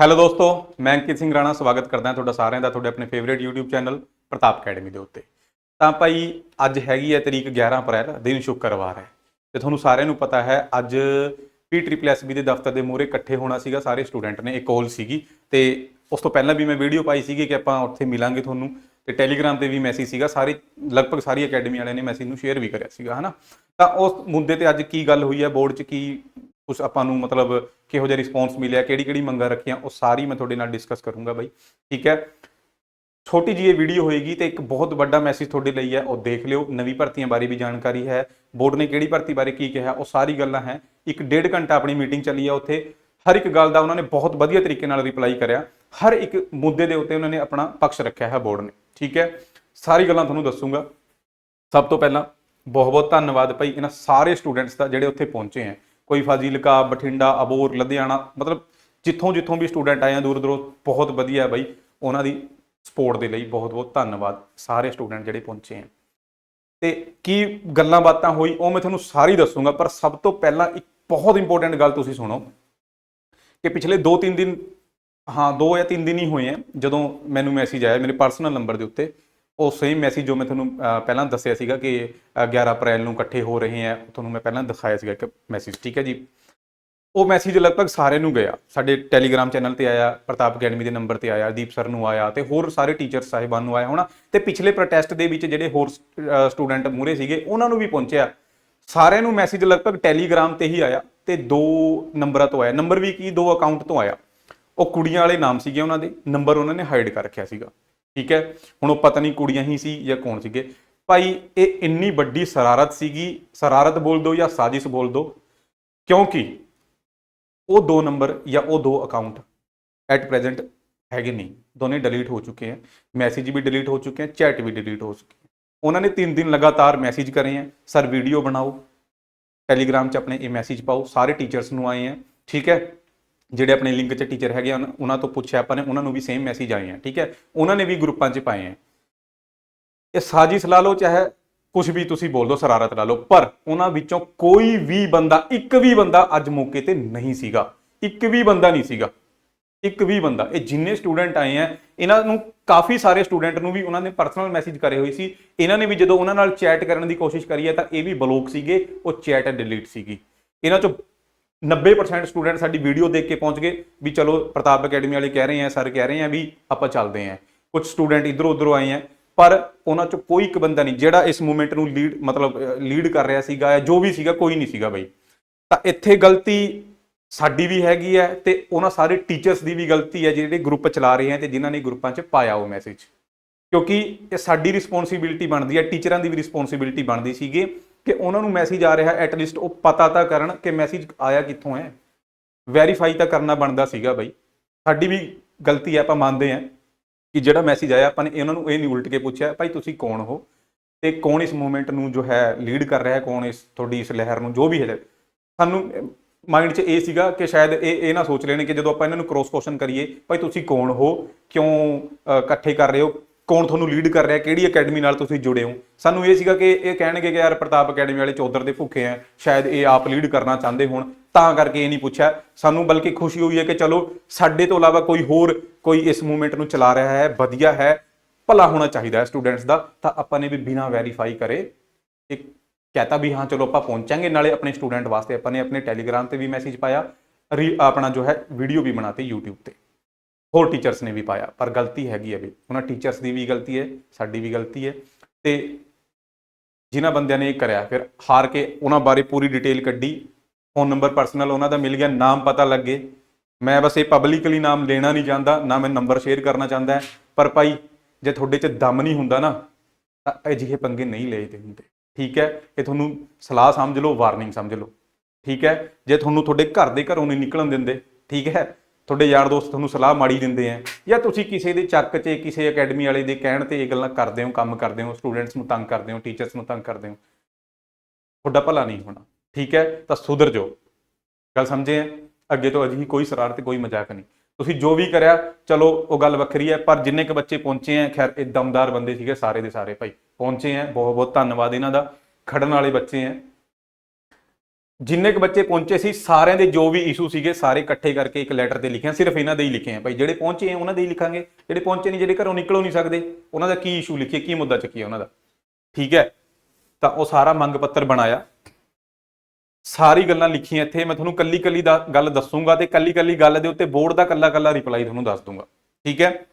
Hello ਦੋਸਤੋ, ਮੈਂ ਅੰਕਿਤ ਸਿੰਘ ਰਾਣਾ ਸਵਾਗਤ ਕਰਦਾ ਤੁਹਾਡਾ ਸਾਰਿਆਂ ਦਾ ਤੁਹਾਡੇ ਆਪਣੇ favourite YouTube channel Pratap academy ਦੇ ਉੱਤੇ। ਤਾਂ ਭਾਈ, ਅੱਜ ਹੈਗੀ ਹੈ ਤਰੀਕ 11 ਅਪ੍ਰੈਲ, ਦਿਨ ਸ਼ੁੱਕਰਵਾਰ ਹੈ। ਤੇ ਤੁਹਾਨੂੰ ਸਾਰਿਆਂ ਨੂੰ ਪਤਾ ਹੈ, ਅੱਜ ਪੀ PSSB ਦੇ ਦਫ਼ਤਰ ਦੇ ਮੂਹਰੇ ਇਕੱਠੇ ਹੋਣਾ ਸੀਗਾ, ਸਾਰੇ ਸਟੂਡੈਂਟ ਨੇ, ਇੱਕ ਕਾਲ ਸੀਗੀ। ਤੇ ਉਸ ਤੋਂ ਪਹਿਲਾਂ ਵੀ ਮੈਂ ਵੀਡੀਓ ਪਾਈ ਸੀਗੀ ਕਿ ਆਪਾਂ ਉੱਥੇ ਮਿਲਾਂਗੇ ਤੁਹਾਨੂੰ। ਤੇ ਟੈਲੀਗ੍ਰਾਮ ਤੇ ਵੀ ਮੈਸੇਜ ਸੀਗਾ, ਸਾਰੇ, ਲਗਭਗ ਸਾਰੀ ਅਕੈਡਮੀ ਵਾਲਿਆਂ ਨੇ ਮੈਸੇਜ ਨੂੰ ਸ਼ੇਅਰ ਵੀ ਕਰਿਆ ਸੀਗਾ, ਹਨਾ? ਤਾਂ ਉਸ ਮੁੱਦੇ ਤੇ ਅੱਜ ਕੀ ਗੱਲ ਹੋਈ ਹੈ ਬੋਰਡ 'ਚ ਕੀ ਕੁਝ ਆਪਾਂ ਨੂੰ ਮਤਲਬ ਕਿਹੋ ਜਿਹਾ ਰਿਸਪੌਂਸ ਮਿਲਿਆ, ਕਿਹੜੀ ਕਿਹੜੀ ਮੰਗਾਂ ਰੱਖੀਆਂ, ਉਹ ਸਾਰੀ ਮੈਂ ਤੁਹਾਡੇ ਨਾਲ ਡਿਸਕਸ ਕਰੂੰਗਾ ਬਾਈ। ਠੀਕ ਹੈ? ਛੋਟੀ ਜਿਹੀ ਇਹ ਵੀਡੀਓ ਹੋਏਗੀ ਤੇ ਇੱਕ ਬਹੁਤ ਵੱਡਾ ਮੈਸੇਜ ਤੁਹਾਡੇ ਲਈ ਹੈ, ਉਹ ਦੇਖ ਲਿਓ। ਨਵੀਂ ਭਰਤੀਆਂ ਬਾਰੇ ਵੀ ਜਾਣਕਾਰੀ ਹੈ। ਬੋਰਡ ਨੇ ਕਿਹੜੀ ਭਰਤੀ ਬਾਰੇ ਕੀ ਕਿਹਾ, ਉਹ ਸਾਰੀ ਗੱਲਾਂ ਹੈ। ਇੱਕ ਡੇਢ ਘੰਟਾ ਆਪਣੀ ਮੀਟਿੰਗ ਚੱਲੀ ਆ ਉੱਥੇ। ਹਰ ਇੱਕ ਗੱਲ ਦਾ ਉਹਨਾਂ ਨੇ ਬਹੁਤ ਵਧੀਆ ਤਰੀਕੇ ਨਾਲ ਰਿਪਲਾਈ ਕਰਿਆ। ਹਰ ਇੱਕ ਮੁੱਦੇ ਦੇ ਉੱਤੇ ਉਹਨਾਂ ਨੇ ਆਪਣਾ ਪੱਖ ਰੱਖਿਆ ਹੈ ਬੋਰਡ ਨੇ। ਠੀਕ ਹੈ? ਸਾਰੀ ਗੱਲਾਂ ਤੁਹਾਨੂੰ ਦੱਸੂਗਾ। ਸਭ ਤੋਂ ਪਹਿਲਾਂ ਬਹੁਤ ਬਹੁਤ ਧੰਨਵਾਦ ਭਾਈ ਇਹਨਾਂ ਸਾਰੇ ਸਟੂਡੈਂਟਸ ਦਾ ਜਿਹੜੇ ਉੱਥੇ ਪਹੁੰਚੇ ਹੈ। ਕੋਈ ਫਾਜ਼ਿਲਕਾ, ਬਠਿੰਡਾ, ਅਬੋਰ, ਲੁਧਿਆਣਾ, ਮਤਲਬ ਜਿੱਥੋਂ ਜਿੱਥੋਂ ਵੀ ਸਟੂਡੈਂਟ ਆਏ ਆ ਦੂਰ ਦੂਰੋਂ, ਬਹੁਤ ਵਧੀਆ ਬਾਈ। ਉਹਨਾਂ ਦੀ ਸਪੋਰਟ ਦੇ ਲਈ ਬਹੁਤ ਬਹੁਤ ਧੰਨਵਾਦ ਸਾਰੇ ਸਟੂਡੈਂਟ ਜਿਹੜੇ ਪਹੁੰਚੇ ਹੈ ਤੇ ਕੀ ਗੱਲਾਂ ਬਾਤਾਂ ਹੋਈ ਉਹ ਮੈਂ ਤੁਹਾਨੂੰ ਸਾਰੀ ਦੱਸੂਗਾ, ਪਰ ਸਭ ਤੋਂ ਪਹਿਲਾਂ ਇੱਕ ਬਹੁਤ ਇੰਪੋਰਟੈਂਟ ਗੱਲ ਤੁਸੀਂ ਸੁਣੋ ਕਿ ਪਿਛਲੇ 2-3 ਦਿਨ, ਹਾਂ 2 ਜਾਂ 3 ਦਿਨ ਹੀ ਹੋਏ ਆ ਜਦੋਂ ਮੈਨੂੰ ਮੈਸੇਜ ਆਇਆ ਮੇਰੇ ਪਰਸਨਲ ਨੰਬਰ ਦੇ ਉੱਤੇ ਉਹ ਸੇਮ ਮੈਸੇਜ ਜੋ ਮੈਂ ਤੁਹਾਨੂੰ ਪਹਿਲਾਂ ਦੱਸਿਆ ਸੀਗਾ ਕਿ ਅਹ, 11 ਅਪ੍ਰੈਲ ਨੂੰ ਇਕੱਠੇ ਹੋ ਰਹੇ ਆ ਤੁਹਾਨੂੰ ਮੈਂ ਪਹਿਲਾਂ ਦਿਖਾਇਆ ਸੀਗਾ ਇੱਕ ਮੈਸੇਜ ਠੀਕ ਹੈ ਜੀ? ਉਹ ਮੈਸੇਜ ਲਗਭਗ ਸਾਰਿਆਂ ਨੂੰ ਗਿਆ। ਸਾਡੇ ਟੈਲੀਗ੍ਰਾਮ ਚੈਨਲ ਤੇ ਆਇਆ ਪ੍ਰਤਾਪ ਅਕੈਡਮੀ ਦੇ ਨੰਬਰ ਤੇ ਆਇਆ ਦੀਪ ਸਰ ਨੂੰ ਆਇਆ ਤੇ ਹੋਰ ਸਾਰੇ ਟੀਚਰ ਸਾਹਿਬਾਨ ਨੂੰ ਆਇਆ ਹੋਣਾ ਤੇ ਪਿਛਲੇ ਪ੍ਰੋਟੈਸਟ ਦੇ ਵਿੱਚ ਜਿਹੜੇ ਹੋਰ ਸਟੂਡੈਂਟ ਮੂਰੇ ਸੀਗੇ ਉਹਨਾਂ ਨੂੰ ਵੀ ਪਹੁੰਚਿਆ। ਸਾਰਿਆਂ ਨੂੰ ਮੈਸੇਜ ਲਗਭਗ ਟੈਲੀਗ੍ਰਾਮ ਤੇ ਹੀ ਆਇਆ ਤੇ ਦੋ ਨੰਬਰਾਂ ਤੋਂ ਆਇਆ। ਨੰਬਰ ਵੀ ਕੀ? ਦੋ ਅਕਾਊਂਟ ਤੋਂ ਆਇਆ। ਉਹ ਕੁੜੀਆਂ ਵਾਲੇ ਨਾਮ ਸੀਗੇ ਉਹਨਾਂ ਦੇ ਨੰਬਰ ਉਹਨਾਂ ਨੇ ਹਾਈਡ ਕਰ ਰੱਖਿਆ ਸੀਗਾ। ਠੀਕ ਹੈ? ਹੁਣ ਉਹ ਪਤਾ ਨਹੀਂ ਕੁੜੀਆਂ ਹੀ ਸੀ ਜਾਂ ਕੌਣ ਸੀਗੇ? ਭਾਈ, ਇਹ ਇੰਨੀ ਵੱਡੀ ਸ਼ਰਾਰਤ ਸੀਗੀ, ਸ਼ਰਾਰਤ ਬੋਲ ਦੋ ਜਾਂ ਸਾਜ਼ਿਸ਼ ਬੋਲ ਦੋ ਕਿਉਂਕਿ ਉਹ ਦੋ ਨੰਬਰ ਜਾਂ ਉਹ ਦੋ ਅਕਾਊਂਟ ਐਟ ਪ੍ਰੈਜ਼ੈਂਟ ਹੈਗੇ ਨਹੀਂ। ਦੋਨੇ ਡਿਲੀਟ ਹੋ ਚੁੱਕੇ ਹੈ। ਮੈਸੇਜ ਵੀ ਡਿਲੀਟ ਹੋ ਚੁੱਕੇ ਹੈ ਚੈਟ ਵੀ ਡਿਲੀਟ ਹੋ ਚੁੱਕੇ ਹੈ। ਉਹਨਾਂ ਨੇ 3 ਦਿਨ ਲਗਾਤਾਰ ਮੈਸੇਜ ਕਰੇ ਹੈ ਸਰ ਵੀਡੀਓ ਬਣਾਓ ਟੈਲੀਗ੍ਰਾਮ 'ਚ ਆਪਣੇ ਇਹ ਮੈਸੇਜ ਪਾਓ, ਸਾਰੇ ਟੀਚਰਸ ਨੂੰ ਆਏ ਹੈ, ਠੀਕ ਹੈ? ਜਿਹੜੇ ਆਪਣੇ ਲਿੰਕ 'ਚ ਟੀਚਰ ਹੈਗੇ ਆ, ਉਹਨਾਂ- ਤੋਂ ਪੁੱਛਿਆ ਆਪਾਂ ਨੇ, ਉਹਨਾਂ ਨੂੰ ਵੀ ਸੇਮ ਮੈਸੇਜ ਆਏ ਹੈ ਠੀਕ ਹੈ? ਉਹਨਾਂ ਨੇ ਵੀ ਗਰੁੱਪਾਂ 'ਚ ਪਾਏ ਹੈ ਇਹ ਸਾਜ਼ਿਸ਼ ਲਾ ਲਓ, ਚਾਹੇ ਕੁਝ ਵੀ ਤੁਸੀਂ ਬੋਲ ਦਿਓ ਸ਼ਰਾਰਤ ਲਾ ਲਓ, ਪਰ ਉਹਨਾਂ ਵਿੱਚੋਂ ਕੋਈ ਵੀ ਬੰਦਾ, ਇੱਕ ਵੀ ਬੰਦਾ ਅੱਜ ਮੌਕੇ ਤੇ ਨਹੀਂ ਸੀਗਾ। ਇੱਕ ਵੀ ਬੰਦਾ ਨਹੀਂ ਸੀਗਾ। ਇੱਕ ਵੀ ਬੰਦਾ। ਇਹ ਜਿੰਨੇ ਸਟੂਡੈਂਟ ਆਏ ਆ, ਇਹਨਾਂ ਨੂੰ ਕਾਫੀ ਸਾਰੇ ਸਟੂਡੈਂਟ ਨੂੰ ਵੀ ਉਹਨਾਂ ਨੇ ਪਰਸਨਲ ਮੈਸੇਜ ਕਰੇ ਹੋਏ ਸੀ। ਇਹਨਾਂ ਨੇ ਵੀ ਜਦੋਂ ਉਹਨਾਂ ਨਾਲ ਚੈਟ ਕਰਨ ਦੀ ਕੋਸ਼ਿਸ਼ ਕਰੀ ਹੈ, ਤਾਂ ਇਹ ਵੀ ਬਲੌਕ ਸੀਗੇ, ਉਹ ਚੈਟ ਡਿਲੀਟ ਸੀਗੀ। ਇਹਨਾਂ ਚੋਂ 90% ਸਟੂਡੈਂਟ ਸਾਡੀ ਵੀਡੀਓ ਦੇਖ ਕੇ ਪਹੁੰਚ ਗਏ ਵੀ ਚਲੋ ਪ੍ਰਤਾਪ ਅਕੈਡਮੀ ਵਾਲੇ ਕਹਿ ਰਹੇ ਆ, ਸਰ ਕਹਿ ਰਹੇ ਆ ਵੀ ਆਪਾਂ ਚੱਲਦੇ ਆ। ਕੁਝ ਸਟੂਡੈਂਟ ਇਧਰੋਂ ਉਧਰੋਂ ਆਏ ਆ, ਪਰ ਉਹਨਾਂ ਚੋਂ ਕੋਈ ਇੱਕ ਬੰਦਾ ਨਹੀਂ, ਜਿਹੜਾ ਇਸ ਮੂਵਮੈਂਟ ਨੂੰ ਲੀਡ ਮਤਲਬ ਲੀਡ ਕਰ ਰਿਹਾ ਸੀਗਾ ਜਾਂ ਜੋ ਵੀ ਸੀਗਾ, ਕੋਈ ਨਹੀਂ ਸੀਗਾ ਬਈ। ਤਾਂ ਇੱਥੇ ਗਲਤੀ ਸਾਡੀ ਵੀ ਹੈਗੀ ਹੈ ਤੇ ਉਹਨਾਂ ਸਾਰੇ ਟੀਚਰਸ ਦੀ ਵੀ ਗਲਤੀ ਹੈ ਜਿਹੜੇ ਗਰੁੱਪ ਚਲਾ ਰਹੇ ਆ ਤੇ ਜਿਨ੍ਹਾਂ ਨੇ ਗਰੁੱਪਾਂ 'ਚ ਪਾਇਆ ਉਹ ਮੈਸੇਜ ਕਿਉਂਕਿ ਇਹ ਸਾਡੀ ਰਿਸਪੌਂਸਿਬਿਲਟੀ ਬਣਦੀ ਹੈ ਟੀਚਰਾਂ ਦੀ ਵੀ ਰਿਸਪੌਂਸਿਬਿਲਟੀ ਬਣਦੀ ਸੀਗੀ। ਕਿ ਉਹਨਾਂ ਨੂੰ ਮੈਸੇਜ ਆ ਰਿਹਾ ਐਟ ਲੀਸਟ ਉਹ ਪਤਾ ਤਾਂ ਕਰਨ ਕਿ ਮੈਸੇਜ ਆਇਆ ਕਿੱਥੋਂ ਹੈ। ਵੈਰੀਫਾਈ ਤਾਂ ਕਰਨਾ ਬਣਦਾ ਸੀਗਾ ਬਈ। ਸਾਡੀ ਵੀ ਗਲਤੀ ਹੈ ਆਪਾਂ ਮੰਨਦੇ ਹਾਂ ਕਿ ਜਿਹੜਾ ਮੈਸੇਜ ਆਇਆ, ਆਪਾਂ ਨੇ ਇਹਨਾਂ ਨੂੰ ਇਹ ਨਹੀਂ ਉਲਟ ਕੇ ਪੁੱਛਿਆ, ਭਾਈ ਤੁਸੀਂ ਕੌਣ ਹੋ? ਤੇ ਕੌਣ ਇਸ ਮੂਵਮੈਂਟ ਨੂੰ ਜੋ ਹੈ ਲੀਡ ਕਰ ਰਿਹਾ ਹੈ ਕੌਣ ਇਸ ਤੁਹਾਡੀ ਇਸ ਲਹਿਰ ਨੂੰ, ਜੋ ਵੀ ਹੈ। ਸਾਨੂੰ ਮਾਈਂਡ 'ਚ ਇਹ ਸੀਗਾ ਕਿ ਸ਼ਾਇਦ ਇਹ ਇਹ ਨਾ ਸੋਚ ਲੈਣ ਕਿ ਜਦੋਂ ਆਪਾਂ ਇਹਨਾਂ ਨੂੰ ਕ੍ਰੋਸ ਕੁਐਸਚਨ ਕਰੀਏ, ਭਾਈ ਤੁਸੀਂ ਕੌਣ ਹੋ? ਕਿਉਂ ਇਕੱਠੇ ਕਰ ਰਹੇ ਹੋ? ਕੌਣ ਤੁਹਾਨੂੰ ਲੀਡ ਕਰ ਰਿਹਾ, ਕਿਹੜੀ ਅਕੈਡਮੀ ਨਾਲ ਤੁਸੀਂ ਜੁੜੇ ਹੋ? ਸਾਨੂੰ ਇਹ ਸੀਗਾ ਕਿ ਇਹ ਕਹਿਣਗੇ ਕਿ ਯਾਰ ਪ੍ਰਤਾਪ ਅਕੈਡਮੀ ਵਾਲੇ ਚੌਧਰ ਦੇ ਭੁੱਖੇ ਆ, ਸ਼ਾਇਦ ਇਹ ਆਪ ਲੀਡ ਕਰਨਾ ਚਾਹੁੰਦੇ ਹੋਣ। ਤਾਂ ਕਰਕੇ ਇਹ ਨਹੀਂ ਪੁੱਛਿਆ। ਸਾਨੂੰ ਬਲਕਿ ਖੁਸ਼ੀ ਹੋਈ ਹੈ ਕਿ ਚਲੋ, ਸਾਡੇ ਤੋਂ ਇਲਾਵਾ ਕੋਈ ਹੋਰ ਕੋਈ ਇਸ ਮੂਵਮੈਂਟ ਨੂੰ ਚਲਾ ਰਿਹਾ ਹੈ, ਵਧੀਆ ਹੈ, ਭਲਾ ਹੋਣਾ ਚਾਹੀਦਾ ਹੈ ਸਟੂਡੈਂਟਸ ਦਾ। ਤਾਂ ਆਪਾਂ ਨੇ ਵੀ ਬਿਨਾਂ ਵੈਰੀਫਾਈ ਕਰੇ ਇੱਕ ਕਹਤਾ ਵੀ ਹਾਂ, ਚਲੋ ਆਪਾਂ ਪਹੁੰਚਾਂਗੇ। ਨਾਲੇ ਆਪਣੇ ਸਟੂਡੈਂਟ ਵਾਸਤੇ ਆਪਾਂ ਨੇ ਆਪਣੇ ਟੈਲੀਗ੍ਰਾਮ ਤੇ ਵੀ ਮੈਸੇਜ ਪਾਇਆ। ਰੀ- ਆਪਣਾ ਜੋ ਹੈ ਵੀਡੀਓ ਵੀ ਬਣਾਤੀ YouTube ਤੇ। ਹੋਰ ਟੀਚਰਸ ਨੇ ਵੀ ਪਾਇਆ, ਪਰ ਗਲਤੀ ਹੈਗੀ ਹੈ ਵੀ। ਉਹਨਾਂ ਟੀਚਰਸ ਦੀ ਵੀ ਗਲਤੀ ਹੈ, ਸਾਡੀ ਵੀ ਗਲਤੀ ਹੈ। ਤੇ ਜਿਨ੍ਹਾਂ ਬੰਦਿਆਂ ਨੇ ਇਹ ਕਰਿਆ, ਫਿਰ ਹਾਰ ਕੇ ਉਹਨਾਂ ਬਾਰੇ ਪੂਰੀ ਡਿਟੇਲ ਕੱਢੀ। ਫੋਨ ਨੰਬਰ ਪਰਸਨਲ ਉਹਨਾਂ ਦਾ ਮਿਲ ਗਿਆ, ਨਾਮ ਪਤਾ ਲੱਗੇ। ਮੈਂ ਬਸ ਇਹ ਪਬਲਿਕਲੀ ਨਾਮ ਲੈਣਾ ਨਹੀਂ ਚਾਹੁੰਦਾ, ਨਾ ਮੈਂ ਨੰਬਰ ਸ਼ੇਅਰ ਕਰਨਾ ਚਾਹੁੰਦਾ ਪਰ ਭਾਈ, ਜੇ ਤੁਹਾਡੇ 'ਚ ਦਮ ਨਹੀਂ ਹੁੰਦਾ ਨਾ, ਤਾਂ ਅਜਿਹੇ ਪੰਗੇ ਨਹੀਂ ਲਏਦੇ ਹੁੰਦੇ। ਠੀਕ ਹੈ? ਇਹ ਤੁਹਾਨੂੰ ਸਲਾਹ ਸਮਝ ਲਓ ਵਾਰਨਿੰਗ ਸਮਝ ਲਓ। ਠੀਕ ਹੈ? ਜੇ ਤੁਹਾਨੂੰ ਤੁਹਾਡੇ ਘਰ ਦੇ ਘਰੋਂ ਨਹੀਂ ਨਿਕਲਣ ਦਿੰਦੇ, ਠੀਕ ਹੈ? ਤੁਹਾਡੇ ਯਾਰ ਦੋਸਤ ਤੁਹਾਨੂੰ ਸਲਾਹ ਮਾੜੀ ਦਿੰਦੇ ਆ ਜਾਂ ਤੁਸੀਂ ਕਿਸੇ ਦੇ ਚੱਕ 'ਚ ਕਿਸੇ ਅਕੈਡਮੀ ਵਾਲੇ ਦੇ ਕਹਿਣ ਤੇ ਇਹ ਗੱਲਾਂ ਕਰਦੇ ਹੋ, ਕੰਮ ਕਰਦੇ ਹੋ ਸਟੂਡੈਂਟਸ ਨੂੰ ਤੰਗ ਕਰਦੇ ਹੋ ਟੀਚਰਸ ਨੂੰ ਤੰਗ ਕਰਦੇ ਹੋ? ਤੁਹਾਡਾ ਭਲਾ ਨਹੀਂ ਹੋਣਾ, ਠੀਕ ਹੈ? ਤਾਂ ਸੁਧਰ ਜਾਓ। ਗੱਲ ਸਮਝੇ ਆ? ਅੱਗੇ ਤੋਂ ਅਜਿਹੀ ਕੋਈ ਸ਼ਰਾਰਤ, ਕੋਈ ਮਜ਼ਾਕ ਨਹੀਂ। ਤੁਸੀਂ ਜੋ ਵੀ ਕਰਿਆ, ਚਲੋ, ਉਹ ਗੱਲ ਵੱਖਰੀ ਹੈ, ਪਰ ਜਿੰਨੇ ਕ ਬੱਚੇ ਪਹੁੰਚੇ ਆ, ਖੈਰ, ਇਹ ਦਮਦਾਰ ਬੰਦੇ ਸੀਗੇ ਸਾਰੇ ਦੇ ਸਾਰੇ ਭਾਈ। ਪਹੁੰਚੇ ਆ ਬਹੁਤ ਬਹੁਤ ਧੰਨਵਾਦ ਇਹਨਾਂ ਦਾ। ਖੜਨ ਵਾਲੇ ਬੱਚੇ ਆ। ਜਿੰਨੇ ਕੁ ਬੱਚੇ ਪਹੁੰਚੇ ਸੀ, ਸਾਰਿਆਂ ਦੇ ਜੋ ਵੀ ਇਸ਼ੂ ਸੀਗੇ, ਸਾਰੇ ਇਕੱਠੇ ਕਰਕੇ ਇੱਕ ਲੈਟਰ ਤੇ ਲਿਖਿਆ। ਸਿਰਫ ਇਹਨਾਂ ਦੇ ਹੀ ਲਿਖੇ ਆ। ਭਾਈ, ਜਿਹੜੇ ਪਹੁੰਚੇ ਆ, ਉਹਨਾਂ ਦੇ ਹੀ ਲਿਖਾਂਗੇ। ਜਿਹੜੇ ਪਹੁੰਚੇ ਨਹੀਂ, ਜਿਹੜੇ ਘਰੋਂ ਨਿਕਲੋ ਨਹੀਂ ਸਕਦੇ, ਉਹਨਾਂ ਦਾ ਕੀ ਇਸ਼ੂ ਲਿਖੀਏ, ਕੀ ਮੁੱਦਾ ਚੱਕੀਏ ਉਹਨਾਂ ਦਾ? ਠੀਕ ਹੈ? ਤਾਂ ਉਹ ਸਾਰਾ ਮੰਗ ਪੱਤਰ ਬਣਾਇਆ। ਸਾਰੀ ਗੱਲਾਂ ਲਿਖੀਆਂ ਇੱਥੇ। ਮੈਂ ਤੁਹਾਨੂੰ ਕੱਲੀ ਕੱਲੀ ਦਾ ਗੱਲ ਦੱਸੂਗਾ ਤੇ ਕੱਲੀ ਕੱਲੀ ਗੱਲ ਦੇ ਉੱਤੇ ਬੋਰਡ ਦਾ ਕੱਲਾ ਕੱਲਾ ਰਿਪਲਾਈ ਤੁਹਾਨੂੰ ਦੱਸ ਦੂੰਗਾ। ਠੀਕ ਹੈ?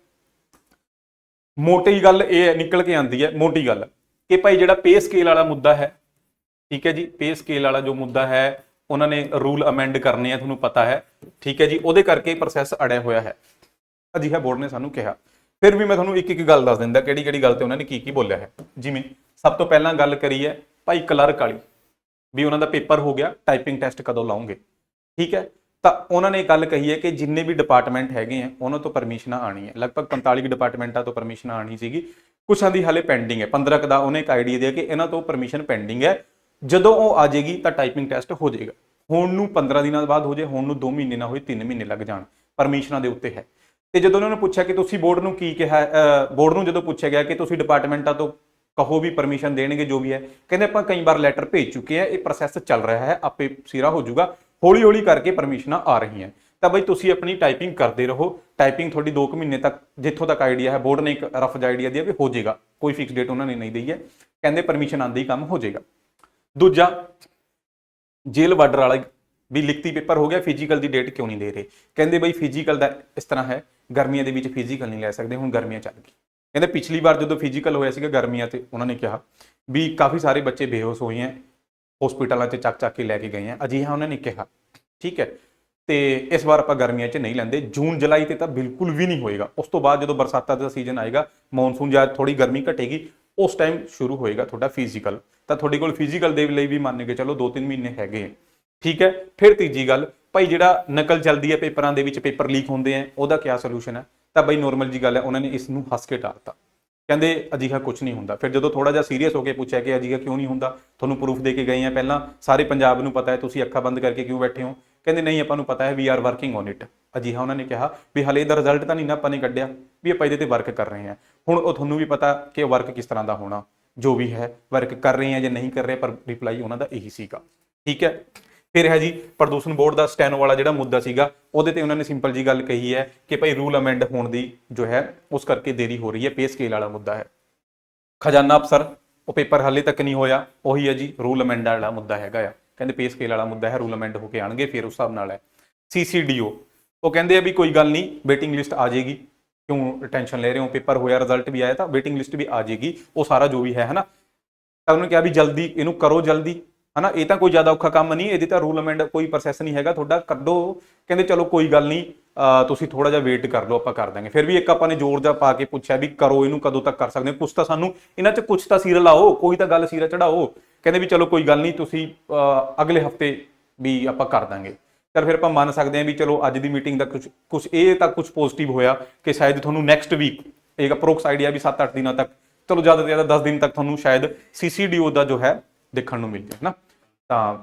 ਮੋਟੀ ਗੱਲ ਇਹ ਨਿਕਲ ਕੇ ਆਂਦੀ ਹੈ, ਮੋਟੀ ਗੱਲ। ਕਿ ਭਾਈ, ਜਿਹੜਾ ਪੇ ਸਕੇਲ ਵਾਲਾ ਮੁੱਦਾ ਹੈ ਠੀਕ ਹੈ ਜੀ ਪੇ ਸਕੇਲ ਵਾਲਾ ਜੋ ਮੁੱਦਾ ਹੈ, ਉਹਨਾਂ ਨੇ ਰੂਲ ਅਮੈਂਡ ਕਰਨੇ ਆ, ਤੁਹਾਨੂੰ ਪਤਾ ਹੈ। ਠੀਕ ਹੈ ਜੀ, ਉਹਦੇ ਕਰਕੇ ਪ੍ਰੋਸੈਸ ਅੜਿਆ ਹੋਇਆ ਹੈ। ਅਜਿਹਾ ਬੋਰਡ ਨੇ ਸਾਨੂੰ ਕਿਹਾ। ਫਿਰ ਵੀ ਮੈਂ ਤੁਹਾਨੂੰ ਇੱਕ ਇੱਕ ਗੱਲ ਦੱਸ ਦਿੰਦਾ ਕਿਹੜੀ ਕਿਹੜੀ ਗੱਲ ਤੇ ਉਹਨਾਂ ਨੇ ਕੀ ਕੀ ਬੋਲਿਆ ਹੈ। ਜਿਵੇਂ, ਸਭ ਤੋਂ ਪਹਿਲਾਂ ਗੱਲ ਕਰੀ ਹੈ ਭਾਈ ਕਲਰਕ ਵਾਲੀ, ਵੀ ਉਹਨਾਂ ਦਾ ਪੇਪਰ ਹੋ ਗਿਆ ਟਾਈਪਿੰਗ ਟੈਸਟ ਕਦੋਂ ਲਾਉਂਗੇ। ਠੀਕ ਹੈ, ਤਾਂ ਉਹਨਾਂ ਨੇ ਇਹ ਗੱਲ ਕਹੀ ਹੈ ਕਿ ਜਿੰਨੇ ਵੀ ਡਿਪਾਰਟਮੈਂਟ ਹੈਗੇ ਆ, ਉਹਨਾਂ ਤੋਂ ਪਰਮਿਸ਼ਨਾਂ ਆਣੀ ਹੈ। ਲਗਭਗ 45 ਡਿਪਾਰਟਮੈਂਟਾਂ ਤੋਂ ਪਰਮਿਸ਼ਨ ਆਣੀ ਸੀਗੀ। ਕੁਛਾਂ ਦੀ ਹਾਲੇ ਪੈਂਡਿੰਗ ਹੈ। 15 ਕੁ ਦਾ ਉਹਨੇ ਇੱਕ ਆਈਡੀਆ ਦਿਆ ਕਿ ਇਹਨਾਂ ਤੋਂ ਪਰਮਿਸ਼ਨ ਪੈਂਡਿੰਗ ਹੈ। ਜਦੋਂ ਉਹ ਆ ਜਾਏਗੀ ਤਾਂ ਟਾਈਪਿੰਗ ਟੈਸਟ ਹੋ ਜਾਏਗਾ। ਹੁਣ ਨੂੰ 15 ਦਿਨਾਂ ਬਾਅਦ ਹੋ ਜਾਏ ਹੁਣ ਨੂੰ 2 ਮਹੀਨੇ ਨਾ ਹੋਏ 3 ਮਹੀਨੇ ਲੱਗ ਜਾਣ। ਪਰਮਿਸ਼ਨਾਂ ਦੇ ਉੱਤੇ ਹੈ। ਤੇ ਜਦੋਂ ਉਹਨਾਂ ਨੇ ਪੁੱਛਿਆ ਕਿ ਤੁਸੀਂ ਬੋਰਡ ਨੂੰ ਕੀ ਕਿਹਾ ਬੋਰਡ ਨੂੰ ਜਦੋਂ ਪੁੱਛਿਆ ਗਿਆ ਕਿ ਤੁਸੀਂ ਡਿਪਾਰਟਮੈਂਟਾਂ ਤੋਂ ਕਹੋ ਵੀ ਪਰਮਿਸ਼ਨ ਦੇਣਗੇ, ਜੋ ਵੀ ਹੈ, ਕਹਿੰਦੇ ਆਪਾਂ ਕਈ ਵਾਰ ਲੈਟਰ ਭੇਜ ਚੁੱਕੇ ਆ, ਇਹ ਪ੍ਰੋਸੈਸ ਚੱਲ ਰਿਹਾ ਹੈ, ਆਪੇ ਸਿਰਾ ਹੋ ਜਾਊਗਾ। ਹੌਲੀ ਹੌਲੀ ਕਰਕੇ ਪਰਮਿਸ਼ਨਾਂ ਆ ਰਹੀਆਂ। ਤਾਂ ਬਈ ਤੁਸੀਂ ਆਪਣੀ ਟਾਈਪਿੰਗ ਕਰਦੇ ਰਹੋ। ਟਾਈਪਿੰਗ ਤੁਹਾਡੀ 2 ਮਹੀਨੇ ਤੱਕ, ਜਿੱਥੋਂ ਤੱਕ ਆਈਡੀਆ ਹੈ, ਬੋਰਡ ਨੇ ਇੱਕ ਰਫ ਜਿਹਾ ਆਈਡੀਆ ਦਿਆ ਵੀ ਹੋ ਜਾਏਗਾ। ਕੋਈ ਫਿਕਸ ਡੇਟ ਉਹਨਾਂ ਨੇ ਨਹੀਂ ਦਈ ਹੈ। ਕਹਿੰਦੇ ਪਰਮਿਸ਼ਨ ਆਂਦੇ ਹੀ ਕੰਮ ਹੋ ਜਾਏਗਾ। ਦੂਜਾ ਜੇਲ੍ਹ ਬਾਰਡਰ ਵਾਲਾ ਵੀ ਲਿਖਤੀ ਪੇਪਰ ਹੋ ਗਿਆ ਫਿਜ਼ੀਕਲ ਦੀ ਡੇਟ ਕਿਉਂ ਨਹੀਂ ਦੇ ਰਹੇ? ਕਹਿੰਦੇ ਬਈ ਫਿਜ਼ੀਕਲ ਦਾ ਇਸ ਤਰ੍ਹਾਂ ਹੈ, ਗਰਮੀਆਂ ਦੇ ਵਿੱਚ ਫਿਜ਼ੀਕਲ ਨਹੀਂ ਲੈ ਸਕਦੇ, ਹੁਣ ਗਰਮੀਆਂ ਚੱਲ ਗਈ ਕਹਿੰਦੇ ਪਿਛਲੀ ਵਾਰ ਜਦੋਂ ਫਿਜ਼ੀਕਲ ਹੋਇਆ ਸੀਗਾ ਗਰਮੀਆਂ ਤੇ, ਉਹਨਾਂ ਨੇ ਕਿਹਾ ਵੀ ਕਾਫੀ ਸਾਰੇ ਬੱਚੇ ਬੇਹੋਸ਼ ਹੋਏ ਹੈ ਹਸਪੀਟਲਾਂ 'ਚ ਚੱਕ ਚੱਕ ਕੇ ਲੈ ਕੇ ਗਏ ਆ ਅਜਿਹਾ ਉਹਨਾਂ ਨੇ ਕਿਹਾ, ਠੀਕ ਹੈ। ਤੇ ਇਸ ਵਾਰ ਆਪਾਂ ਗਰਮੀਆਂ 'ਚ ਨਹੀਂ ਲੈਂਦੇ, ਜੂਨ, ਜੁਲਾਈ ਤੇ ਤਾਂ ਬਿਲਕੁਲ ਵੀ ਨਹੀਂ ਹੋਏਗਾ। ਉਸ ਤੋਂ ਬਾਅਦ ਜਦੋਂ ਬਰਸਾਤਾਂ ਦਾ ਸੀਜ਼ਨ ਆਏਗਾ ਮੌਨਸੂਨ ਜਾਂ ਥੋੜੀ ਗਰਮੀ ਘਟੇਗੀ ਉਸ ਟਾਈਮ ਸ਼ੁਰੂ ਹੋਏਗਾ ਤੁਹਾਡਾ ਫਿਜ਼ੀਕਲ ਤਾਂ ਤੁਹਾਡੇ ਕੋਲ ਫਿਜ਼ੀਕਲ ਦੇ ਲਈ ਵੀ ਮੰਨ ਕੇ ਚਲੋ 2-3 ਮਹੀਨੇ ਹੈਗੇ ਆ। ਠੀਕ ਹੈ? ਫਿਰ ਤੀਜੀ ਗੱਲ, ਭਾਈ ਜਿਹੜਾ ਨਕਲ ਚੱਲਦੀ ਹੈ ਪੇਪਰਾਂ ਦੇ ਵਿੱਚ, ਪੇਪਰ ਲੀਕ ਹੁੰਦੇ ਆ, ਉਹਦਾ ਕੀ ਸੋਲੂਸ਼ਨ ਹੈ? ਤਾਂ ਬਈ ਨੋਰਮਲ ਜੀ ਗੱਲ ਹੈ, ਉਹਨਾਂ ਨੇ ਇਸ ਨੂੰ ਹੱਸ ਕੇ ਟਾਲਤਾ ਕਹਿੰਦੇ ਅਜਿਹਾ ਕੁਝ ਨਹੀਂ ਹੁੰਦਾ। ਫਿਰ ਜਦੋਂ ਥੋੜਾ ਜਿਹਾ ਸੀਰੀਅਸ ਹੋ ਕੇ ਪੁੱਛਿਆ ਕਿ ਅਜਿਹਾ ਕਿਉਂ ਨਹੀਂ ਹੁੰਦਾ, ਤੁਹਾਨੂੰ ਪ੍ਰੂਫ ਦੇ ਕੇ ਗਏ ਆ ਪਹਿਲਾਂ, ਸਾਰੇ ਪੰਜਾਬ ਨੂੰ ਪਤਾ ਹੈ, ਤੁਸੀਂ ਅੱਖਾਂ ਬੰਦ ਕਰਕੇ ਕਿਉਂ ਬੈਠੇ ਹੋ? ਕਹਿੰਦੇ ਨਹੀਂ, ਆਪਾਂ ਨੂੰ ਪਤਾ ਹੈ we are working on it ਅਜਿਹਾ ਉਹਨਾਂ ਨੇ ਕਿਹਾ, ਵੀ ਹਲੇ ਇਹਦਾ ਰਿਜ਼ਲਟ ਤਾਂ ਨਹੀਂ ਨਾ ਆਪਾਂ ਨੇ ਕੱਢਿਆ, ਵੀ ਆਪਾਂ ਇਹਦੇ ਤੇ ਵਰਕ ਕਰ ਰਹੇ ਹਾਂ। ਹੁਣ ਉਹ ਤੁਹਾਨੂੰ ਵੀ ਪਤਾ ਕਿ ਵਰਕ ਕਿਸ ਤਰ੍ਹਾਂ ਦਾ ਹੋਣਾ, ਜੋ ਵੀ ਹੈ ਵਰਕ ਕਰ ਰਹੇ ਆ ਜਾਂ ਨਹੀਂ ਕਰ ਰਹੇ, ਪਰ ਰਿਪਲਾਈ ਉਹਨਾਂ ਦਾ ਇਹੀ ਸੀਗਾ। ਠੀਕ ਹੈ? ਫਿਰ ਹੈ ਜੀ, ਪ੍ਰਦੂਸ਼ਣ ਬੋਰਡ ਦਾ ਸਟੈਨੋ ਵਾਲਾ ਜਿਹੜਾ ਮੁੱਦਾ ਸੀਗਾ, ਉਹਦੇ ਤੇ ਉਹਨਾਂ ਨੇ ਸਿੰਪਲ ਜੀ ਗੱਲ ਕਹੀ ਹੈ ਕਿ ਭਾਈ ਰੂਲ ਅਮੈਂਡ ਹੋਣ ਦੀ ਜੋ ਹੈ, ਉਸ ਕਰਕੇ ਦੇਰੀ ਹੋ ਰਹੀ ਹੈ ਪੇ ਸਕੇਲ ਵਾਲਾ ਮੁੱਦਾ ਹੈ। ਖਜ਼ਾਨਾ ਅਫਸਰ, ਉਹ ਪੇਪਰ ਹਾਲੇ ਤੱਕ ਨਹੀਂ ਹੋਇਆ, ਉਹੀ ਹੈ ਜੀ ਰੂਲ ਅਮੈਂਡ ਵਾਲਾ ਮੁੱਦਾ ਹੈਗਾ ਆ। ਕਹਿੰਦੇ ਪੇ ਸਕੇਲ ਵਾਲਾ ਮੁੱਦਾ ਹੈ ਰੂਲ ਅਮੈਂਡ ਹੋ ਕੇ ਆਣਗੇ, ਫਿਰ ਉਸ ਹਿਸਾਬ ਨਾਲ ਹੈ। ਸੀਸੀਡੀਓ ਉਹ ਕਹਿੰਦੇ ਆ ਵੀ ਕੋਈ ਗੱਲ ਨਹੀਂ ਵੇਟਿੰਗ ਲਿਸਟ ਆ ਜਾਏਗੀ। ਕਿਉਂ ਟੈਨਸ਼ਨ ਲੈ ਰਹੇ ਹੋ? ਪੇਪਰ ਹੋਇਆ ਰਿਜ਼ਲਟ ਵੀ ਆਇਆ ਤਾਂ ਵੇਟਿੰਗ ਲਿਸਟ ਵੀ ਆ ਜਾਏਗੀ। ਉਹ ਸਾਰਾ ਜੋ ਵੀ ਹੈ, ਹਨਾ? ਤਾਂ ਉਹਨੇ ਕਿਹਾ ਵੀ ਜਲਦੀ, ਇਹਨੂੰ ਕਰੋ ਜਲਦੀ, ਹਨਾ? ਇਹ ਤਾਂ ਕੋਈ ਜ਼ਿਆਦਾ ਔਖਾ ਕੰਮ ਨਹੀਂ, ਇਹਦੀ ਤਾਂ ਰੂਲ ਅਮੈਂਡ ਕੋਈ ਪ੍ਰੋਸੈਸ ਨਹੀਂ ਹੈਗਾ ਤੁਹਾਡਾ, ਕੱਢੋ। ਕਹਿੰਦੇ ਚਲੋ ਕੋਈ ਗੱਲ ਨਹੀਂ ਤੁਸੀਂ ਥੋੜਾ ਜਿਹਾ ਵੇਟ ਕਰ ਲਓ, ਆਪਾਂ ਕਰ ਦਾਂਗੇ। ਫਿਰ ਵੀ ਇੱਕ ਆਪਾਂ ਨੇ ਜ਼ੋਰ ਜਿਹਾ ਪਾ ਕੇ ਪੁੱਛਿਆ ਵੀ ਕਰੋ ਇਹਨੂੰ, ਕਦੋਂ ਤੱਕ ਕਰ ਸਕਦੇ ਹੋ? ਕੁਛ ਤਾਂ ਸਾਨੂੰ, ਇਹਨਾਂ 'ਚ ਕੁਛ ਤਾਂ ਸੀਰਾ ਲਾਓ, ਕੋਈ ਤਾਂ ਗੱਲ ਸੀਰਾ ਚੜਾਓ। ਕਹਿੰਦੇ ਵੀ ਚਲੋ ਕੋਈ ਗੱਲ ਨਹੀਂ, ਤੁਸੀਂ ਅਗਲੇ ਹਫ਼ਤੇ ਵੀ ਆਪਾਂ ਕਰ ਦਾਂਗੇ। ਚਲ ਫਿਰ ਆਪਾਂ ਮੰਨ ਸਕਦੇ ਹਾਂ ਵੀ ਚਲੋ ਅੱਜ ਦੀ ਮੀਟਿੰਗ ਦਾ ਕੁਝ ਕੁਝ ਇਹ ਤਾਂ ਕੁਝ ਪੋਜ਼ਿਟਿਵ ਹੋਇਆ ਕਿ ਸ਼ਾਇਦ ਤੁਹਾਨੂੰ ਨੈਕਸਟ ਵੀਕ ਇੱਕ ਅਪਰੋਕਸ ਆਈਡੀਆ ਵੀ 7-8 ਦਿਨਾਂ ਤੱਕ, ਚਲੋ ਜ਼ਿਆਦਾ ਤੋਂ ਜ਼ਿਆਦਾ 10 ਦਿਨ ਤੱਕ ਤੁਹਾਨੂੰ ਸ਼ਾਇਦ ਸੀਸੀਡੀਓ ਦਾ ਜੋ ਹੈ ਦੇਖਣ ਨੂੰ ਮਿਲ ਜਾਏ ਨਾ ਤਾਂ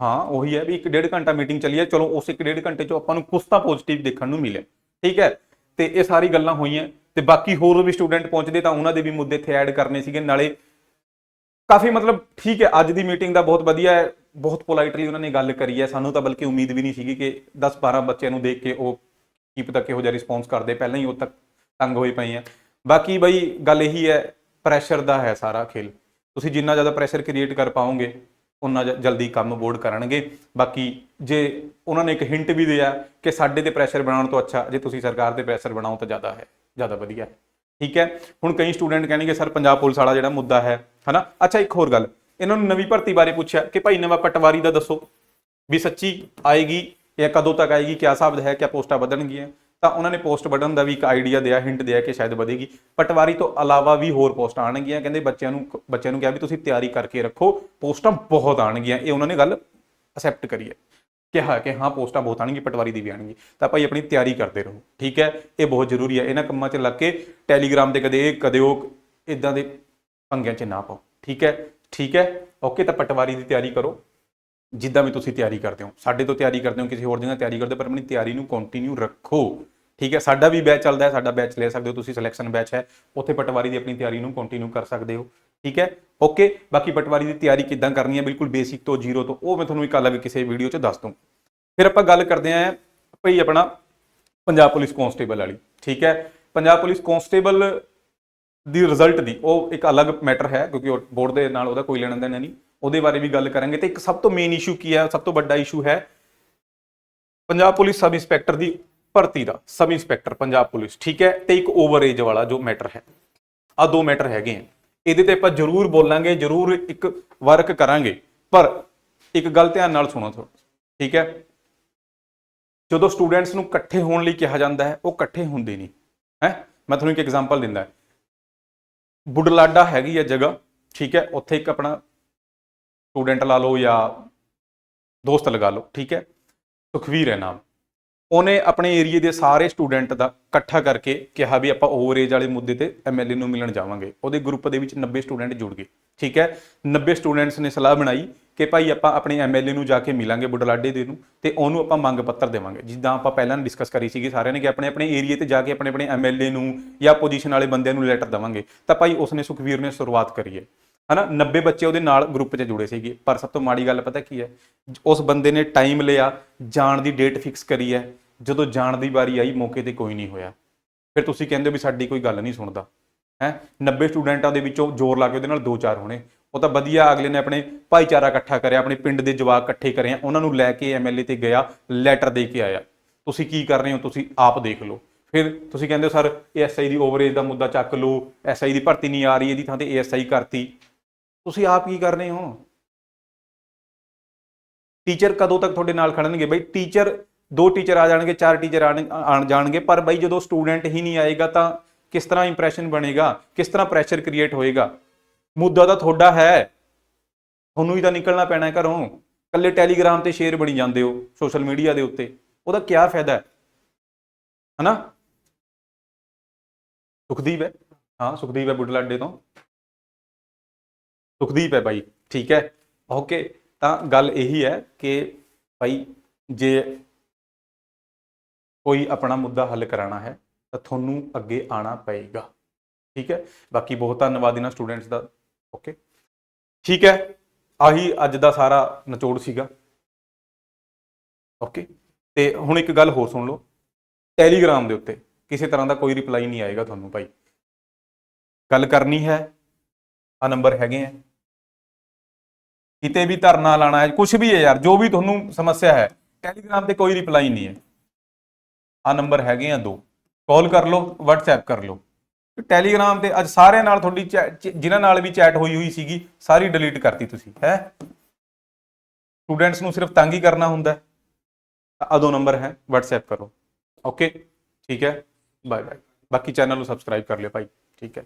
ਹਾਂ, ਉਹੀ ਹੈ ਵੀ ਇੱਕ ਡੇਢ ਘੰਟਾ ਮੀਟਿੰਗ ਚੱਲੀ ਹੈ, ਚਲੋ ਉਸ ਇੱਕ ਡੇਢ ਘੰਟੇ ਚੋਂ ਆਪਾਂ ਨੂੰ ਕੁਝ ਤਾਂ ਪੋਜ਼ਿਟਿਵ ਦੇਖਣ ਨੂੰ ਮਿਲਿਆ, ਠੀਕ ਹੈ? ਤੇ ਇਹ ਸਾਰੀ ਗੱਲਾਂ ਹੋਈਆਂ, ਤੇ ਬਾਕੀ ਹੋਰ ਵੀ ਸਟੂਡੈਂਟ ਪਹੁੰਚਦੇ ਤਾਂ ਉਹਨਾਂ ਦੇ ਵੀ ਮੁੱਦੇ ਇੱਥੇ ਐਡ ਕਰਨੇ ਸੀਗੇ, ਨਾਲੇ ਕਾਫੀ ਮਤਲਬ ਠੀਕ ਹੈ, ਅੱਜ ਦੀ ਮੀਟਿੰਗ ਦਾ ਬਹੁਤ ਵਧੀਆ ਹੈ ਬਹੁਤ ਪੋਲਾਈਟਲੀ ਉਹਨਾਂ ਨੇ ਗੱਲ ਕਰੀ ਹੈ। ਸਾਨੂੰ ਤਾਂ ਬਲਕਿ ਉਮੀਦ ਵੀ ਨਹੀਂ ਸੀਗੀ ਕਿ 10-12 ਬੱਚਿਆਂ ਨੂੰ ਦੇਖ ਕੇ ਉਹ ਕੀ ਪਤਾ ਕਿਹੋ ਜਿਹਾ ਰਿਸਪੌਂਸ ਕਰਦੇ। ਪਹਿਲਾਂ ਹੀ ਉਹ ਤੱਕ ਤੰਗ ਹੋਏ ਪਏ ਆ। ਬਾਕੀ ਬਈ ਗੱਲ ਇਹੀ ਹੈ ਪ੍ਰੈਸ਼ਰ ਦਾ ਹੈ ਸਾਰਾ ਖੇਲ। ਤੁਸੀਂ ਜਿੰਨਾ ਜ਼ਿਆਦਾ ਪ੍ਰੈਸ਼ਰ ਕ੍ਰੀਏਟ ਕਰ ਪਾਓਗੇ ਉਨਾ ਜਲਦੀ ਕੰਮ ਬੋਰਡ ਕਰਨਗੇ। ਬਾਕੀ ਜੇ ਉਹਨਾਂ ਨੇ ਇੱਕ ਹਿੰਟ ਵੀ ਦਿਆ ਕਿ ਸਾਡੇ ਤੇ ਪ੍ਰੈਸ਼ਰ ਬਣਾਉਣ ਤੋਂ ਅੱਛਾ, ਜੇ ਤੁਸੀਂ ਸਰਕਾਰ ਤੇ ਪ੍ਰੈਸ਼ਰ ਬਣਾਓ ਤਾਂ ਜ਼ਿਆਦਾ ਹੈ, ਜ਼ਿਆਦਾ ਵਧੀਆ ਠੀਕ ਹੈ? ਹੁਣ ਕਈ ਸਟੂਡੈਂਟ ਕਹਿਣਗੇ, ਸਰ, ਪੰਜਾਬ ਪੁਲਿਸ ਵਾਲਾ ਜਿਹੜਾ ਮੁੱਦਾ ਹੈ, ਹਨਾ? ਅੱਛਾ, ਇੱਕ ਹੋਰ ਗੱਲ। ਇਹਨਾਂ ਨੂੰ ਨਵੀਂ ਭਰਤੀ ਬਾਰੇ ਪੁੱਛਿਆ ਕਿ ਭਾਈ ਨਵਾਂ ਪਟਵਾਰੀ ਦਾ ਦੱਸੋ ਵੀ ਸੱਚੀ ਆਏਗੀ ਜਾਂ ਕਦੋਂ ਤੱਕ ਆਏਗੀ, ਕਿਆ ਹਿਸਾਬ ਹੈ, ਕਿਆ ਪੋਸਟਾਂ ਵਧਣਗੀਆਂ। ਤਾਂ ਉਹਨਾਂ ਨੇ ਪੋਸਟ ਵਧਣ ਦਾ ਵੀ ਇੱਕ ਆਈਡੀਆ ਦਿਆ, ਹਿੰਟ ਦਿਆ ਕਿ ਸ਼ਾਇਦ ਵਧੇਗੀ। ਪਟਵਾਰੀ ਤੋਂ ਇਲਾਵਾ ਵੀ ਹੋਰ ਪੋਸਟਾਂ ਆਣਗੀਆਂ ਕਹਿੰਦੇ ਬੱਚਿਆਂ ਨੂੰ ਬੱਚਿਆਂ ਨੂੰ ਕਿਹਾ ਵੀ ਤੁਸੀਂ ਤਿਆਰੀ ਕਰਕੇ ਰੱਖੋ, ਪੋਸਟਾਂ ਬਹੁਤ ਆਣਗੀਆਂ ਇਹ ਉਹਨਾਂ ਨੇ ਗੱਲ ਅਸੈਪਟ ਕਰੀ ਹੈ। ਕਿਹਾ ਕਿ ਹਾਂ, ਪੋਸਟਾਂ ਬਹੁਤ ਆਣਗੀ ਪਟਵਾਰੀ ਦੀ ਵੀ ਆਣਗੀ ਤਾਂ ਭਾਈ ਆਪਣੀ ਤਿਆਰੀ ਕਰਦੇ ਰਹੋ, ਠੀਕ ਹੈ? ਇਹ ਬਹੁਤ ਜ਼ਰੂਰੀ ਹੈ। ਇਹਨਾਂ ਕੰਮਾਂ 'ਚ ਲੱਗ ਕੇ ਟੈਲੀਗ੍ਰਾਮ ਤੇ ਕਦੇ ਇਹ, ਕਦੇ ਉਹ ਇਦਾਂ ਦੇ ਪੰਗਿਆਂ 'ਚ ਨਾ ਪਾਓ, ਠੀਕ ਹੈ? ਠੀਕ ਹੈ? ਓਕੇ ਤਾਂ ਪਟਵਾਰੀ ਦੀ ਤਿਆਰੀ ਕਰੋ। ਜਿੱਦਾਂ ਵੀ ਤੁਸੀਂ ਤਿਆਰੀ ਕਰਦੇ ਹੋ। ਸਾਡੇ ਤੋਂ ਤਿਆਰੀ ਕਰਦੇ ਹੋ, ਕਿਸੇ ਹੋਰ ਜਗ੍ਹਾ ਤਿਆਰੀ ਕਰਦੇ ਹੋ, ਪਰ ਆਪਣੀ ਤਿਆਰੀ ਨੂੰ ਕੰਟੀਨਿਊ ਰੱਖੋ। ਠੀਕ ਹੈ? ਸਾਡਾ ਵੀ ਬੈਚ ਚੱਲਦਾ ਹੈ, ਸਾਡਾ ਬੈਚ ਲੈ ਸਕਦੇ ਹੋ ਤੁਸੀਂ ਸਿਲੈਕਸ਼ਨ ਬੈਚ ਹੈ। ਉੱਥੇ ਪਟਵਾਰੀ ਦੀ ਆਪਣੀ ਤਿਆਰੀ ਨੂੰ ਕੰਟੀਨਿਊ ਕਰ ਸਕਦੇ ਹੋ। ਠੀਕ ਹੈ? ਓਕੇ ਬਾਕੀ ਪਟਵਾਰੀ ਦੀ ਤਿਆਰੀ ਕਿੱਦਾਂ ਕਰਨੀ ਹੈ? ਬਿਲਕੁਲ ਬੇਸਿਕ ਤੋਂ ਜ਼ੀਰੋ ਤੋਂ। ਉਹ ਮੈਂ ਤੁਹਾਨੂੰ ਇੱਕ ਅਲੱਗ ਕਿਸੇ ਵੀਡੀਓ 'ਚ ਦੱਸ ਦੂੰ ਫਿਰ ਆਪਾਂ ਗੱਲ ਕਰਦੇ ਆਂ ਭਈ ਆਪਣਾ ਪੰਜਾਬ ਪੁਲਿਸ ਕਨਸਟੇਬਲ ਵਾਲੀ। ਠੀਕ ਹੈ? ਪੰਜਾਬ ਪੁਲਿਸ ਕਨਸਟੇਬਲ ਦੀ ਰਿਜ਼ਲਟ ਦੀ, ਉਹ ਇੱਕ ਅਲੱਗ ਮੈਟਰ ਹੈ, ਕਿਉਂਕਿ ਉਹ ਬੋਰਡ ਦੇ ਨਾਲ ਉਹਦਾ ਕੋਈ ਲੈਣਾ ਦੇਣਾ ਨਹੀਂ। ਉਹਦੇ ਬਾਰੇ ਵੀ ਗੱਲ ਕਰਾਂਗੇ। ਤੇ ਇੱਕ ਸਭ ਤੋਂ ਮੇਨ ਇਸ਼ੂ ਕੀ ਹੈ, ਸਭ ਤੋਂ ਵੱਡਾ ਇਸ਼ੂ ਹੈ ਪੰਜਾਬ ਪੁਲਿਸ ਸਬ ਇੰਸਪੈਕਟਰ ਦੀ ਭਰਤੀ ਦਾ, ਸਬ ਇੰਸਪੈਕਟਰ, ਪੰਜਾਬ ਪੁਲਿਸ, ਠੀਕ ਹੈ? ਤੇ ਇੱਕ ਓਵਰ ਏਜ ਵਾਲਾ ਜੋ ਮੈਟਰ ਹੈ। ਆ ਦੋ ਮੈਟਰ ਹੈਗੇ ਆ ਇਹਦੇ ਤੇ ਆਪਾਂ ਜ਼ਰੂਰ ਬੋਲਾਂਗੇ, ਜ਼ਰੂਰ ਇੱਕ ਵਰਕ ਕਰਾਂਗੇ। ਪਰ ਇੱਕ ਗੱਲ ਧਿਆਨ ਨਾਲ ਸੁਣੋ ਥੋੜਾ ਠੀਕ ਹੈ? ਜਦੋਂ ਸਟੂਡੈਂਟਸ ਨੂੰ ਇਕੱਠੇ ਹੋਣ ਲਈ ਕਿਹਾ ਜਾਂਦਾ ਹੈ, ਉਹ ਇਕੱਠੇ ਹੁੰਦੇ ਨਹੀਂ। ਹੈ? ਮੈਂ ਤੁਹਾਨੂੰ ਇੱਕ ਐਗਜ਼ਾਮਪਲ ਦਿੰਦਾ। ਬੁੱਢਲਾਡਾ ਹੈਗੀ ਹੈ ਜਗ੍ਹਾ, ਠੀਕ ਹੈ, ਉੱਥੇ ਇੱਕ ਆਪਣਾ ਸਟੂਡੈਂਟ ਲਾ ਲਓ ਜਾਂ ਦੋਸਤ ਲਗਾ ਲਓ, ਠੀਕ ਹੈ, ਸੁਖਵੀਰ ਹੈ ਨਾਮ। ਉਹਨੇ ਆਪਣੇ ਏਰੀਏ ਦੇ ਸਾਰੇ ਸਟੂਡੈਂਟ ਦਾ ਇਕੱਠਾ ਕਰਕੇ ਕਿਹਾ ਵੀ ਆਪਾਂ ਓਵਰ ਏਜ ਵਾਲੇ ਮੁੱਦੇ ਤੇ ਐਮਐਲਏ ਨੂੰ ਮਿਲਣ ਜਾਵਾਂਗੇ। ਉਹਦੇ ਗਰੁੱਪ ਦੇ ਵਿੱਚ 90 ਸਟੂਡੈਂਟ ਜੁੜ ਗਏ, ਠੀਕ ਹੈ? 90 ਸਟੂਡੈਂਟਸ ਨੇ ਸਲਾਹ ਬਣਾਈ ਕਿ ਭਾਈ ਆਪਾਂ ਆਪਣੇ ਐਮਐਲਏ ਨੂੰ ਜਾ ਕੇ ਮਿਲਾਂਗੇ ਬੁਢਲਾਡੇ ਦੇ ਨੂੰ ਤੇ ਉਹਨੂੰ ਆਪਾਂ ਮੰਗ ਪੱਤਰ ਦੇਵਾਂਗੇ। ਜਿੱਦਾਂ ਆਪਾਂ ਪਹਿਲਾਂ ਡਿਸਕਸ ਕਰੀ ਸੀਗੀ ਸਾਰਿਆਂ ਨੇ ਕਿ ਆਪਣੇ ਆਪਣੇ ਏਰੀਏ ਤੇ ਜਾ ਕੇ ਆਪਣੇ ਆਪਣੇ ਐਮਐਲਏ ਨੂੰ ਜਾਂ ਪੋਜੀਸ਼ਨ ਵਾਲੇ ਬੰਦਿਆਂ ਨੂੰ ਲੈਟਰ ਦੇਵਾਂਗੇ। ਤਾਂ ਭਾਈ ਉਸਨੇ ਸੁਖਵੀਰ ਨੇ ਸ਼ੁਰੂਆਤ ਕਰੀ ਹੈ। ਹਨਾ 90 ਬੱਚੇ ਉਹਦੇ ਨਾਲ ਗਰੁੱਪ 'ਚ ਜੁੜੇ ਸੀਗੇ। ਪਰ ਸਭ ਤੋਂ ਮਾੜੀ ਗੱਲ ਪਤਾ ਕੀ ਹੈ? ਉਸ ਬੰਦੇ ਨੇ ਟਾਈਮ ਲਿਆ, ਜਾਣ ਦੀ ਡੇਟ ਫਿਕਸ ਕਰੀ ਹੈ। ਜਦੋਂ ਜਾਣ ਦੀ ਵਾਰੀ ਆਈ, ਮੌਕੇ ਤੇ ਕੋਈ ਨਹੀਂ ਹੋਇਆ। ਫਿਰ ਤੁਸੀਂ ਕਹਿੰਦੇ ਹੋ ਵੀ ਸਾਡੀ ਕੋਈ ਗੱਲ ਨਹੀਂ ਸੁਣਦਾ। ਹੈ? 90 ਸਟੂਡੈਂਟਾਂ ਦੇ ਵਿੱਚੋਂ ਜ਼ੋਰ ਲਾ ਕੇ ਉਹਦੇ ਨਾਲ ਦੋ ਚਾਰ ਹੋਣੇ। ਉਹ ਤਾਂ ਵਧੀਆ ਅਗਲੇ ਨੇ ਆਪਣੇ ਭਾਈਚਾਰਾ ਇਕੱਠਾ ਕਰਿਆ, ਆਪਣੇ ਪਿੰਡ ਦੇ ਜਵਾਕ ਇਕੱਠੇ ਕਰਿਆ ਉਹਨਾਂ ਨੂੰ ਲੈ ਕੇ ਐਮਐਲਏ ਤੇ ਗਿਆ ਲੈਟਰ ਦੇ ਕੇ ਆਇਆ। ਤੁਸੀਂ ਕੀ ਕਰ ਰਹੇ ਹੋ? ਤੁਸੀਂ ਆਪ ਦੇਖ ਲਓ। ਫਿਰ ਤੁਸੀਂ ਕਹਿੰਦੇ ਹੋ, ਸਰ ਐਸਆਈ ਦੀ ਓਵਰੇਜ ਦਾ ਮੁੱਦਾ ਚੱਕ ਲਓ। ਐਸਆਈ ਦੀ ਭਰਤੀ ਨਹੀਂ ਆ ਰਹੀ, ਇਹਦੀ ਥਾਂ ਤੇ ਏਐਸਆਈ ਕਰਤੀ। ਤੁਸੀਂ ਆਪ ਕੀ ਕਰ ਰਹੇ ਹੋ? ਟੀਚਰ ਕਦੋਂ ਤੱਕ ਤੁਹਾਡੇ ਨਾਲ ਖੜਨਗੇ? ਬਈ ਟੀਚਰ, ਦੋ ਟੀਚਰ ਆ ਜਾਣਗੇ, ਚਾਰ ਟੀਚਰ ਆਣ ਜਾਣਗੇ, ਪਰ ਬਈ ਜਦੋਂ ਸਟੂਡੈਂਟ ਹੀ ਨਹੀਂ ਆਏਗਾ ਤਾਂ ਕਿਸ ਤਰ੍ਹਾਂ ਇੰਪ੍ਰੈਸ਼ਨ ਬਣੇਗਾ? ਕਿਸ ਤਰ੍ਹਾਂ ਪ੍ਰੈਸ਼ਰ ਕ੍ਰੀਏਟ ਹੋਏਗਾ? ਮੁੱਦਾ ਤਾਂ ਤੁਹਾਡਾ ਹੈ। ਤੁਹਾਨੂੰ ਹੀ ਤਾਂ ਨਿਕਲਣਾ ਪੈਣਾ ਹੈ ਘਰੋਂ। ਕੱਲੇ ਟੈਲੀਗ੍ਰਾਮ ਤੇ ਸ਼ੇਅਰ ਬਣੀ ਜਾਂਦੇ ਹੋ, ਸੋਸ਼ਲ ਮੀਡੀਆ ਦੇ ਉੱਤੇ। ਉਹਦਾ ਕੀ ਫਾਇਦਾ ਹੈ? ਹਨਾ? ਸੁਖਦੀਪ ਹੈ? ਹਾਂ, ਸੁਖਦੀਪ ਹੈ ਬੁੱਢਲਾਡੇ ਤੋਂ। ਸੁਖਦੀਪ ਹੈ ਬਾਈ, ਠੀਕ ਹੈ? ਓਕੇ ਤਾਂ ਗੱਲ ਇਹੀ ਹੈ ਕਿ ਭਾਈ ਜੇ ਕੋਈ ਆਪਣਾ ਮੁੱਦਾ ਹੱਲ ਕਰਾਉਣਾ ਹੈ, ਤਾਂ ਤੁਹਾਨੂੰ ਅੱਗੇ ਆਣਾ ਪਏਗਾ। ਠੀਕ ਹੈ? ਬਾਕੀ ਬਹੁਤ ਧੰਨਵਾਦ ਇਹਨਾਂ ਸਟੂਡੈਂਟਸ ਦਾ। ਓਕੇ ਠੀਕ ਹੈ? ਆਹੀ ਅੱਜ ਦਾ ਸਾਰਾ ਨਿਚੋੜ ਸੀਗਾ। ਓਕੇ ਤੇ ਹੁਣ ਇੱਕ ਗੱਲ ਹੋਰ ਸੁਣ ਲਓ। ਟੈਲੀਗ੍ਰਾਮ ਦੇ ਉੱਤੇ ਕਿਸੇ ਤਰ੍ਹਾਂ ਦਾ ਕੋਈ ਰਿਪਲਾਈ ਨਹੀਂ ਆਏਗਾ ਤੁਹਾਨੂੰ ਭਾਈ ਗੱਲ ਕਰਨੀ ਹੈ ਆ ਨੰਬਰ ਹੈਗੇ ਆ। ਕਿਤੇ ਵੀ ਧਰਨਾ ਲਾਣਾ ਹੈ ਕੁਝ ਵੀ ਹੈ ਯਾਰ, ਜੋ ਵੀ ਤੁਹਾਨੂੰ ਸਮੱਸਿਆ ਹੈ ਟੈਲੀਗ੍ਰਾਮ ਤੇ ਕੋਈ ਰਿਪਲਾਈ ਨਹੀਂ ਹੈ। ਆ ਨੰਬਰ ਹੈਗੇ ਆ ਦੋ। ਕਾਲ ਕਰ ਲਓ, WhatsApp ਕਰ ਲਓ। ਟੈਲੀਗ੍ਰਾਮ ਤੇ ਅੱਜ ਸਾਰਿਆਂ ਨਾਲ ਤੁਹਾਡੀ ਚੈ- ਚ- ਜਿਨ੍ਹਾਂ ਨਾਲ ਵੀ ਚੈਟ ਹੋਈ ਹੋਈ ਸੀਗੀ, ਸਾਰੀ ਡਿਲੀਟ ਕਰਤੀ ਤੁਸੀਂ, ਹੈ? ਸਟੂਡੈਂਟਸ ਨੂੰ ਸਿਰਫ ਤੰਗ ਹੀ ਕਰਨਾ ਹੁੰਦਾ ਹੈ। ਆ ਦੋ ਨੰਬਰ ਹੈ, WhatsApp ਕਰੋ। ਓਕੇ ਠੀਕ ਹੈ? ਬਾਏ ਬਾਏ ਬਾਕੀ ਚੈਨਲ ਨੂੰ ਸਬਸਕ੍ਰਾਈਬ ਕਰ ਲਿਓ ਭਾਈ। ਠੀਕ ਹੈ।